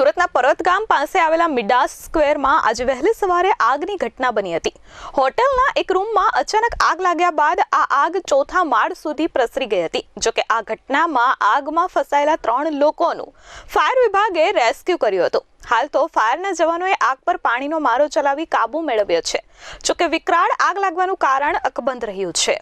સુરતના પરત ગામ પાસે આવેલા મિડાસ સ્ક્વેરમાં આજે વહેલી સવારે આગની ઘટના બની હતી. હોટેલના એક રૂમમાં અચાનક આગ લાગ્યા બાદ આ આગ ચોથા માળ સુધી પ્રસરી ગઈ હતી. જોકે આ ઘટનામાં આગમાં ફસાયેલા ત્રણ લોકોનું ફાયર વિભાગે રેસ્ક્યુ કર્યું હતું. હાલ તો ફાયરના જવાનોએ આગ પર પાણીનો મારો ચલાવી કાબુ મેળવ્યો છે. જોકે વિકરાળ આગ લાગવાનું કારણ અકબંધ રહ્યું છે.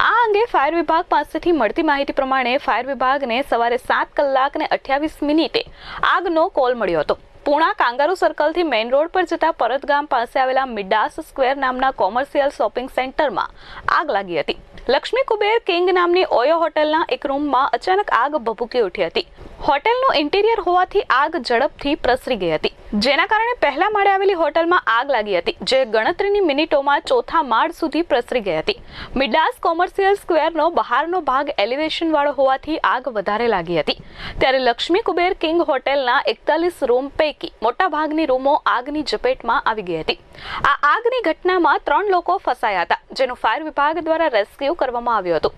આ અંગે ફાયર વિભાગ પાસેથી મળતી માહિતી પ્રમાણે ફાયર વિભાગને સવારે સાત કલાક ને અઠ્યાવીસ મિનિટે આગનો કોલ મળ્યો હતો. પૂણા કાંગારુ સર્કલથી મેઇન રોડ પર જતા પરત ગામ પાસે આવેલા મિડાસ સ્ક્વેર નામના કોમર્શિયલ શોપિંગ સેન્ટરમાં આગ લાગી હતી. લક્ષ્મી કુબેર કિંગ નામની ઓયો હોટેલના એક રૂમમાં અચાનક આગ ભભૂકી ઉઠી હતી. હોટેલનું ઇન્ટિરિયર હોવાથી આગ ઝડપથી પ્રસરી ગઈ હતી. જેના કારણે પહેલા માળે આવેલી હોટલમાં આગ લાગી હતી, જે ગણતરીની મિનિટોમાં ચોથા માળ સુધી પ્રસરી ગઈ હતી. મિડાસ કોમર્શિયલ સ્ક્વેરનો બહારનો ભાગ એલિવેશન વાળો હોવાથી આગ વધારે લાગી હતી. ત્યારે લક્ષ્મી કુબેર કિંગ હોટેલના એકતાલીસ રૂમ પૈકી મોટા ભાગની રૂમો આગની ઝપેટમાં આવી ગઈ હતી. આ આગની ઘટનામાં ત્રણ લોકો ફસાયા હતા, જેનું ફાયર વિભાગ દ્વારા રેસ્ક્યુ કરવામાં આવ્યું હતું.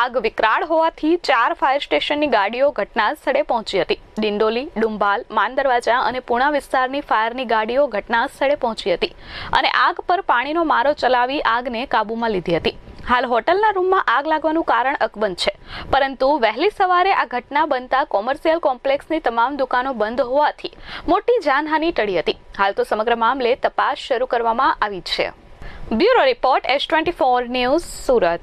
આગ વિકરાળ હોવાથી ચાર ફાયર સ્ટેશનની ગાડીઓ ઘટના સ્થળે પહોંચી હતી. ડિંડોલી, ડુંભાલ માન દરવાજા અને પુણા વિસ્તારની ફાયરની ગાડીઓ ઘટના સ્થળે પહોંચી હતી અને આગ પર પાણીનો મારો ચલાવી આગને કાબૂમાં લીધી હતી. હાલ હોટલના રૂમમાં આગ લાગવાનું કારણ અકબંધ છે. પરંતુ વહેલી સવારે આ ઘટના બનતા કોમર્શિયલ કોમ્પ્લેક્સની તમામ દુકાનો બંધ હોવાથી મોટી જાનહાનિ ટળી હતી. હાલ તો સમગ્ર મામલે તપાસ શરૂ કરવામાં આવી છે. Bureau report S twenty four news Surat.